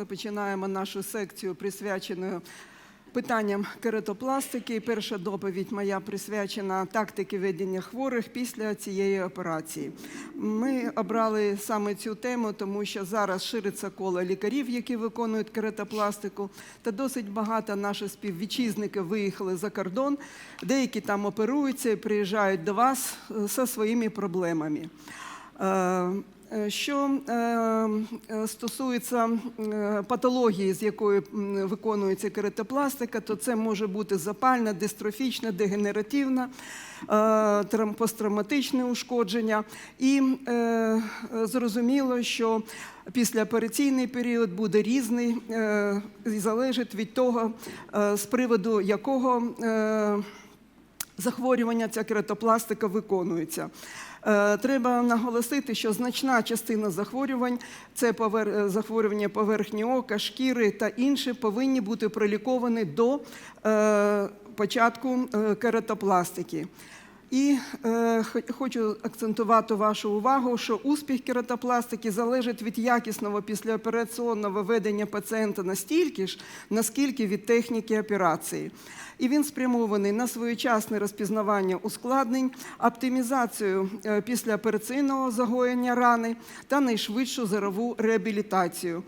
ми починаємо нашу секцію, присвячену питанням кератопластики. Перша доповідь моя присвячена тактики ведення хворих після цієї операції. Ми обрали саме цю тему, тому що зараз шириться коло лікарів, які виконують кератопластику, та досить багато наших співвітчизників виїхали за кордон. Деякі там оперуються і приїжджають до вас е, зі своїми проблемами. Е, Що е, стосується е, патології, з якою виконується кератопластика, то це може бути запальна, дистрофічна, дегенеративна, посттравматичне ушкодження. І зрозуміло, що післяопераційний період буде різний і залежить від того, з приводу якого захворювання ця кератопластика виконується. Е, Треба наголосити, що значна частина захворювань це е, захворювання поверхні ока, шкіри та інші повинні бути проліковані до е, початку кератопластики. І е, хочу акцентувати вашу увагу, що успіх кератопластики залежить від якісного післяопераційного ведення пацієнта настільки ж, наскільки від техніки операції. І він спрямований на своєчасне розпізнавання ускладнень, оптимізацію е, післяопераційного загоєння рани та найшвидшу зорову реабілітацію.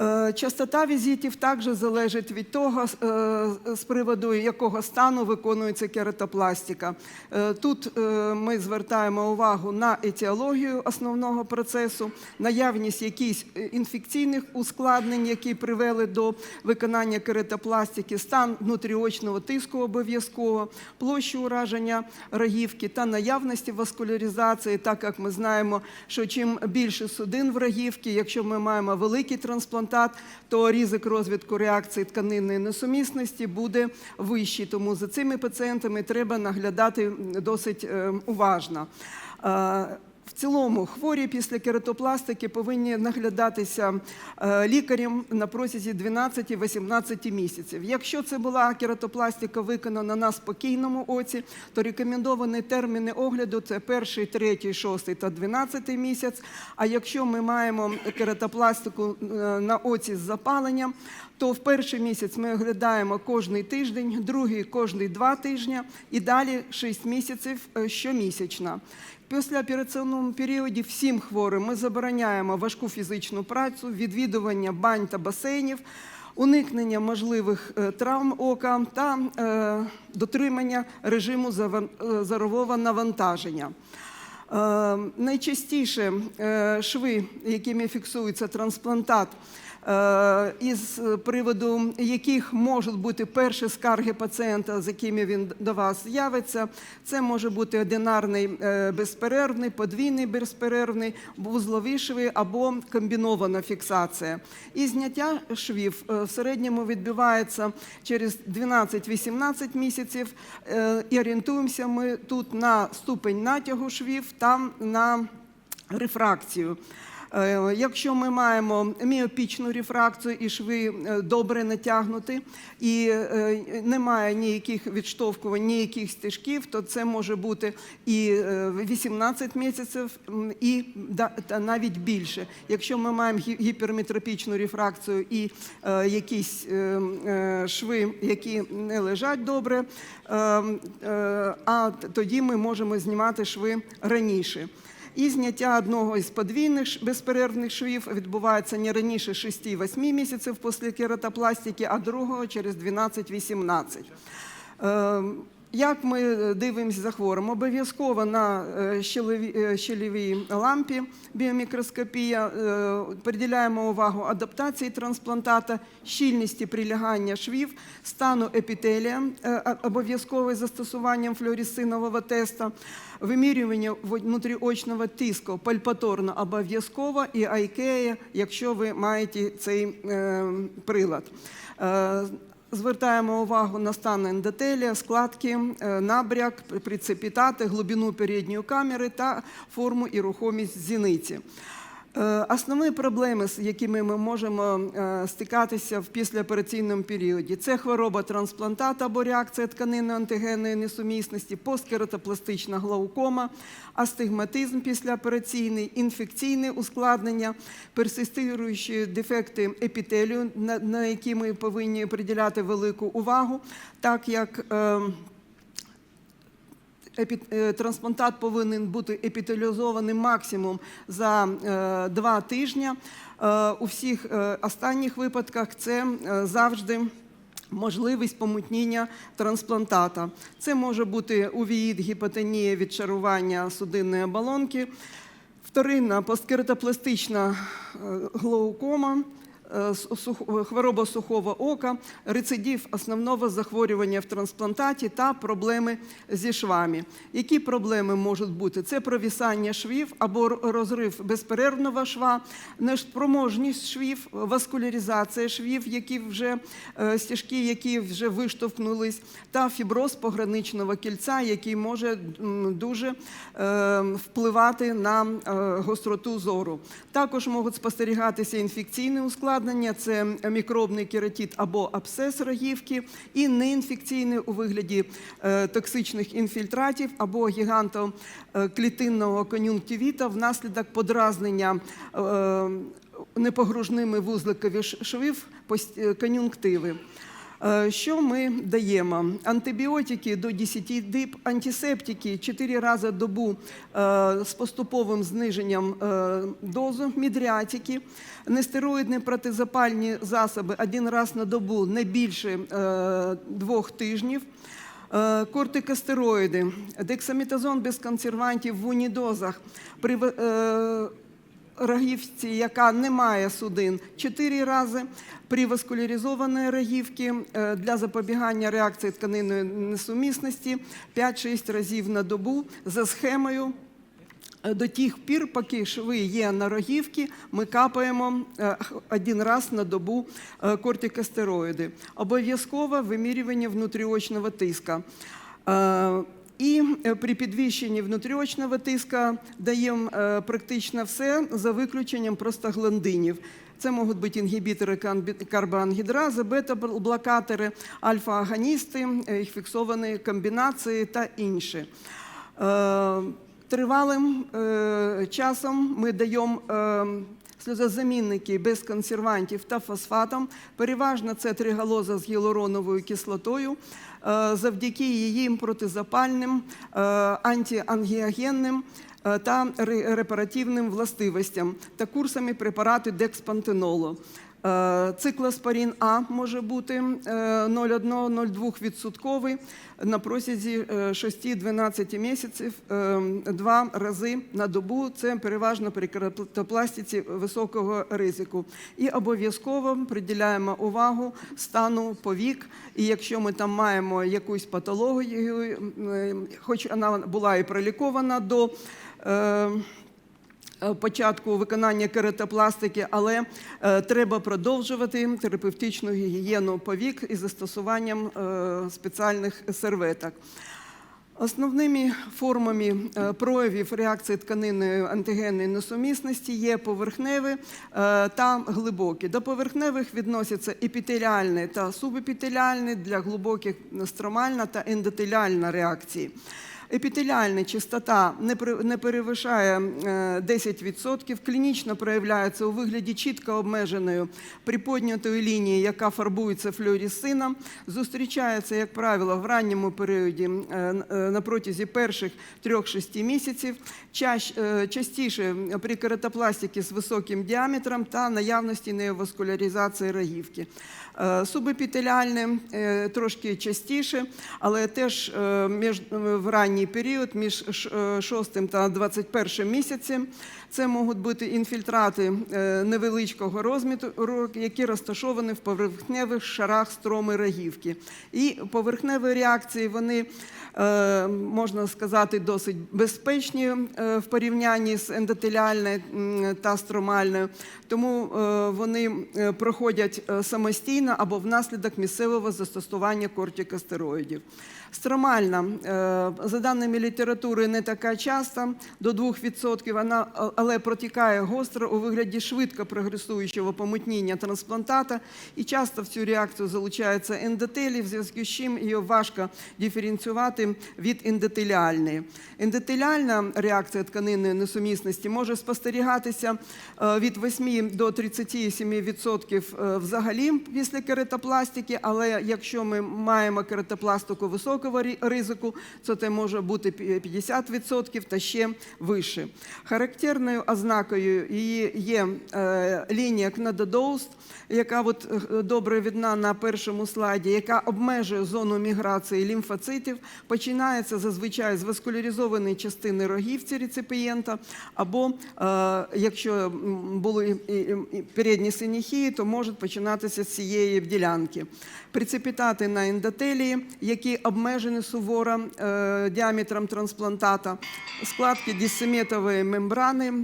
Е, Частота візитів також залежить від того, з- е, приводу якого стану виконується кератопластика. Е, Тут ми звертаємо увагу на етіологію основного процесу, наявність якихось інфекційних ускладнень, які привели до виконання кератопластики, стан внутріочного тиску обов'язково, площу ураження рогівки та наявності васкуляризації, так як ми знаємо, що чим більше судин в рогівці, якщо ми маємо великий трансплантат, то ризик розвитку реакції тканинної несумісності буде вищий. Тому за цими пацієнтами треба наглядати досить е, уважно. В цілому хворі після кератопластики повинні наглядатися е, лікарем на протязі 12-18 місяців. Якщо це була кератопластика виконана на спокійному оці, то рекомендовані терміни огляду це перший, третій, шостий та дванадцятий місяць. А якщо ми маємо кератопластику е, на оці з запаленням, то в перший місяць ми оглядаємо кожний тиждень, другий кожний два тижні і далі 6 місяців е, щомісячно. В післяопераційному періоді всім хворим ми забороняємо важку фізичну працю, відвідування бань та басейнів, уникнення можливих е, травм ока та е, дотримання режиму е, зорового навантаження. Е, Найчастіше е, шви, якими фіксується трансплантат, із приводу яких можуть бути перші скарги пацієнта, з якими він до вас з'явиться, це може бути одинарний е, безперервний, подвійний безперервний, вузлові шви або комбінована фіксація. І зняття швів е, в середньому відбувається через 12-18 місяців. Е, І орієнтуємося ми тут на ступень натягу швів та на рефракцію. Е, Якщо ми маємо міопічну рефракцію і шви е, добре натягнуті, і е, немає ніяких відштовхувань, ніяких стежків, то це може бути і е, 18 місяців, і навіть більше. Якщо ми маємо гі- гіперметропічну рефракцію і якісь шви, які не лежать добре, е, е, а тоді ми можемо знімати шви раніше. І зняття одного із подвійних безперервних швів відбувається не раніше 6-8 місяців після кератопластики, а другого через 12-18. Е, Як ми дивимося за хворим? Обов'язково на е, е, щелевій лампі біомікроскопія е, приділяємо увагу адаптації трансплантата, щільності прилягання швів, стану епітелія, е, обов'язково застосуванням флюоресцинового теста, вимірювання внутріочного тиску пальпаторно обов'язково і айкея, якщо ви маєте цей е, прилад. Звертаємо увагу на стан ендотелія, складки, е, набряк, прецепітати, глибину передньої камери та форму і рухомість зіниці. Е, Основні проблеми, з якими ми можемо е, стикатися в післяопераційному періоді, це хвороба трансплантата або реакція тканини антигенної несумісності, посткератопластична глаукома, астигматизм післяопераційний, інфекційне ускладнення, персистируючі дефекти епітелію, на, які ми повинні приділяти велику увагу, так як е, Епі- е, Трансплантат повинен бути епітелізований максимум за е, два тижні. Е, У всіх е, останніх випадках це е, завжди можливість помутніння трансплантата. Це може бути увіїд, гіпотонія, відшарування судинної оболонки, вторинна посткератопластична е, е, сух- хвороба сухого ока, рецидив основного захворювання в трансплантаті та проблеми зі швами. Які проблеми можуть бути? Це провісання швів або розрив безперервного шва, неспроможність швів, васкуляризація швів, які вже е, стіжки, які вже виштовхнулись, та фіброз пограничного кільця, який може дуже е, впливати на е, гостроту зору. Також можуть спостерігатися інфекційні ускладнення, це мікробний кератіт або абсцес рогівки, і неінфекційний у вигляді е, токсичних інфільтратів або гігантоклітинного кон'юнктивіта внаслідок подразнення е, непогружними вузликові швів е, кон'юнктиви. Е, Що ми даємо? Антибіотики до 10 диб, антисептики 4 рази добу е, з поступовим зниженням е, дозу, мідріатики, нестероїдні протизапальні засоби один раз на добу не більше двох тижнів. Кортикостероїди, дексаметазон без консервантів в унідозах рогівці, яка не має судин, 4 рази. При васкуляризованій рогівці е, для запобігання реакції тканинної несумісності 5-6 разів на добу за схемою Е, до тих пір, поки шви є на рогівці, ми капаємо е, один раз на добу кортикостероїди. Обов'язково вимірювання внутріочного тиска. І е, при підвищенні внутріочного тиска даємо е, практично все за виключенням простагландинів. Це можуть бути інгібітори карбоангідрази, бета-блокатори, альфа-агоністи, е, їх фіксовані комбінації та інші. Тривалим часом ми даємо сльозозамінники без консервантів та фосфатом. Переважно це тригалоза з гіалуроновою кислотою. Е, завдяки її протизапальним, е, антиангіогенним е, та репаративним властивостям та курсами препарату декспантенолу. Е, Циклоспорін А може бути е, 0,1-0,2 відсотковий на протязі е, 6-12 місяців е, два рази на добу. Це переважно при кератопластиці високого ризику. І обов'язково приділяємо увагу стану повік. І якщо ми там маємо якусь патологію, е, хоч вона була і пролікована до. Е, початку виконання кератопластики, але е, треба продовжувати терапевтичну гігієну повік із застосуванням е, спеціальних серветок. Основними формами проявів реакції тканинної антигенної несумісності є поверхневі та глибокі. До поверхневих відносяться епітеліальні та субепітеліальні, для глибоких стромальна та ендотеліальна реакції. Епітеліальна частота не не перевищає е, 10%, клінічно проявляється у вигляді чітко обмеженої приподнятої лінії, яка фарбується флюоресцином, зустрічається, як правило, в ранньому періоді е, е, на протязі перших 3-6 місяців, частіше при кератопластиці з високим діаметром та наявності неоваскуляризації рогівки. Субепітеліальне трошки частіше, але теж в ранній період між ш- е, 6 та 21 місяцем. Це можуть бути інфільтрати е, невеличкого розміру, які розташовані в поверхневих шарах строми рогівки. І поверхневі реакції вони е, можна сказати досить безпечні е, в порівнянні з ендотеліальною та стромальною, тому вони проходять самостійно або внаслідок місцевого застосування кортикостероїдів. Стромальна, за даними літератури, не така часта, до 2%, вона, але протікає гостро у вигляді швидко прогресуючого помутніння трансплантата, і часто в цю реакцію залучаються ендотелі, в зв'язку з чим її важко диференціювати від ендотеліальної. Ендотеліальна реакція тканинної несумісності може спостерігатися е, від 8 до 37% е, взагалі після кератопластики, але якщо ми маємо кератопластику високого ризику, то це може бути 50% та ще вище. Характерною ознакою її є е, лінія Кнадодоуст, яка от е, добре видна на першому слайді, яка обмежує зону міграції лімфоцитів, починається зазвичай з васкуляризованої частини рогівці реципієнта, або е, якщо були передні синіхії, то можуть починатися з цієї ділянки. Прецепітати на ендотелії, які обмежені суворо діаметром трансплантата, складки дісиметової мембрани,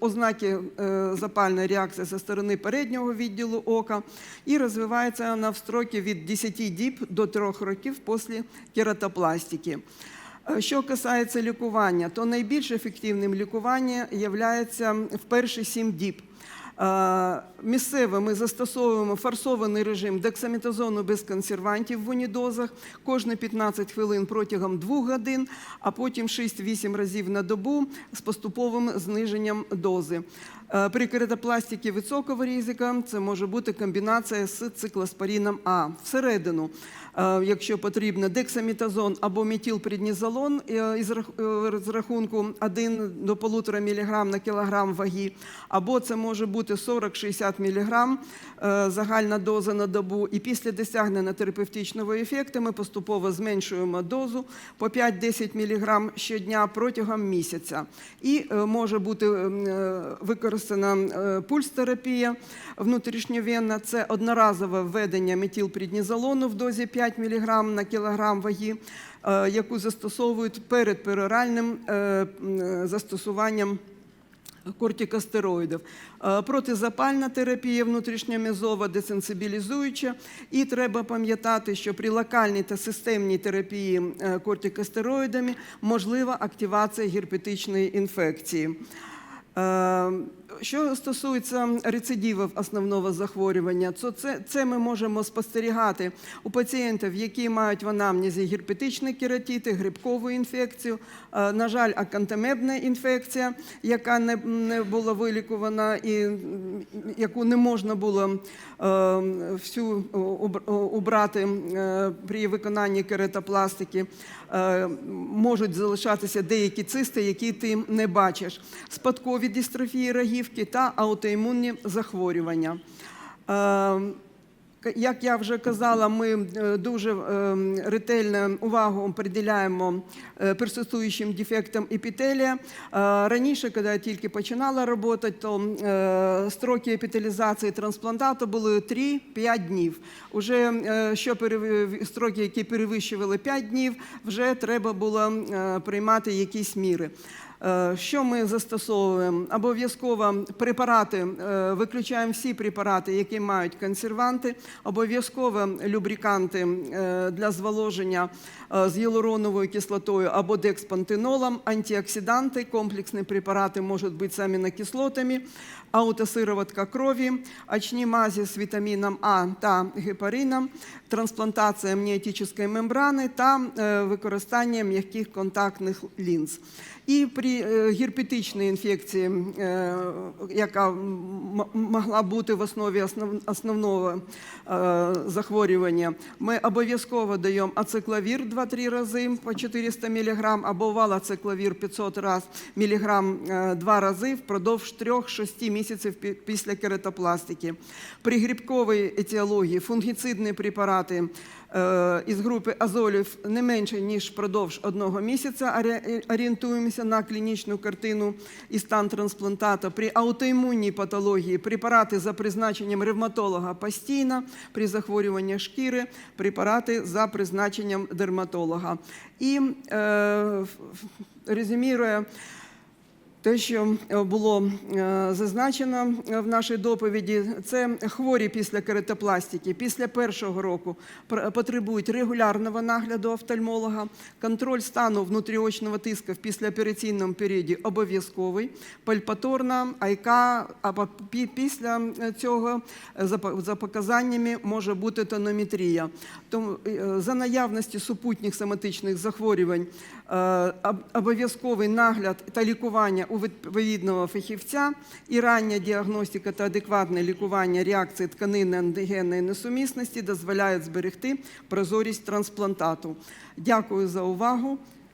ознаки е, запальної реакції зі сторони переднього відділу ока, і розвивається вона в строки від 10 діб до 3 років після кератопластики. Е, Що касається лікування, то найбільш ефективним лікуванням є в перші 7 діб. Е, Місцево ми застосовуємо форсований режим дексаметазону без консервантів в унідозах кожні 15 хвилин протягом 2 годин, а потім 6-8 разів на добу з поступовим зниженням дози. Е, При кератопластиці високого ризика це може бути комбінація з циклоспоріном А. Всередину, якщо потрібно, дексаметазон або метилпреднізолон е, із е, рахунку 1 до 1,5 мг на кілограм ваги, або це може бути 40-60 мг е, загальна доза на добу. І після досягнення терапевтичного ефекту ми поступово зменшуємо дозу по 5-10 мг щодня протягом місяця. І може бути використана пульс-терапія внутрішньовенна. Це одноразове введення метилпреднізолону в дозі 5 мг на кілограм ваги, е, яку застосовують перед пероральним е, е, застосуванням кортикостероїдів. Протизапальна терапія внутрішньом'язова, десенсибілізуюча. І треба пам'ятати, що при локальній та системній терапії кортикостероїдами можлива активація герпетичної інфекції. Е, Що стосується рецидивів основного захворювання, то це, це ми можемо спостерігати у пацієнтів, які мають в анамнезі герпетичний кератит, і грибкову інфекцію, е, на жаль, акантамебна інфекція, яка не, не була вилікувана і яку не можна було е, всю убрати е, при виконанні кератопластики. Е, Можуть залишатися деякі цисти, які ти не бачиш. Спадкові дистрофії рогівки та аутоімунні захворювання. Е, Як я вже казала, ми е, дуже е, ретельно увагу приділяємо персистуючим дефектам епітелія. Раніше, коли я тільки починала працювати, то строки епітелізації трансплантату були 3-5 днів. Уже що строки, які перевищували 5 днів, вже треба було приймати якісь міри. Е, Що ми застосовуємо? Обов'язково препарати, е, виключаємо всі препарати, які мають консерванти, обов'язково любриканти е, для зволоження з гіалуроновою кислотою або декспантенолом, антиоксиданти, комплексні препарати можуть бути з амінокислотами, аутосироватка крові, очні мазі з вітаміном А та гепарином, трансплантація амніотичної мембрани та використання м'яких контактних лінз. І при е, герпетичній інфекції, е, яка могла бути в основі основного е, захворювання, ми обов'язково даємо ацикловір 2-3 рази по 400 мг або валацекловір 500 раз, міліграм 2 рази впродовж 3-6 місяців пі- після кератопластики. При грибковій етіології фунгіцидні препарати із групи азолів не менше, ніж впродовж одного місяця орієнтуємося на клінічну картину і стан трансплантата. При аутоімунній патології препарати за призначенням ревматолога постійно, при захворюванні шкіри препарати за призначенням дерматолога. І е, резюмірує, Те, що е, було е, зазначено е, в нашій доповіді, це хворі після кератопластики після першого року потребують регулярного нагляду офтальмолога, контроль стану внутріочного тиску в післяопераційному періоді обов'язковий, пальпаторна, АЙК, а після цього за показаннями може бути тонометрія. Тому за наявності супутніх соматичних захворювань обов'язковий нагляд та лікування у відповідного фахівця і рання діагностика та адекватне лікування реакції тканини антигенної несумісності дозволяють зберегти прозорість трансплантату. Дякую за увагу.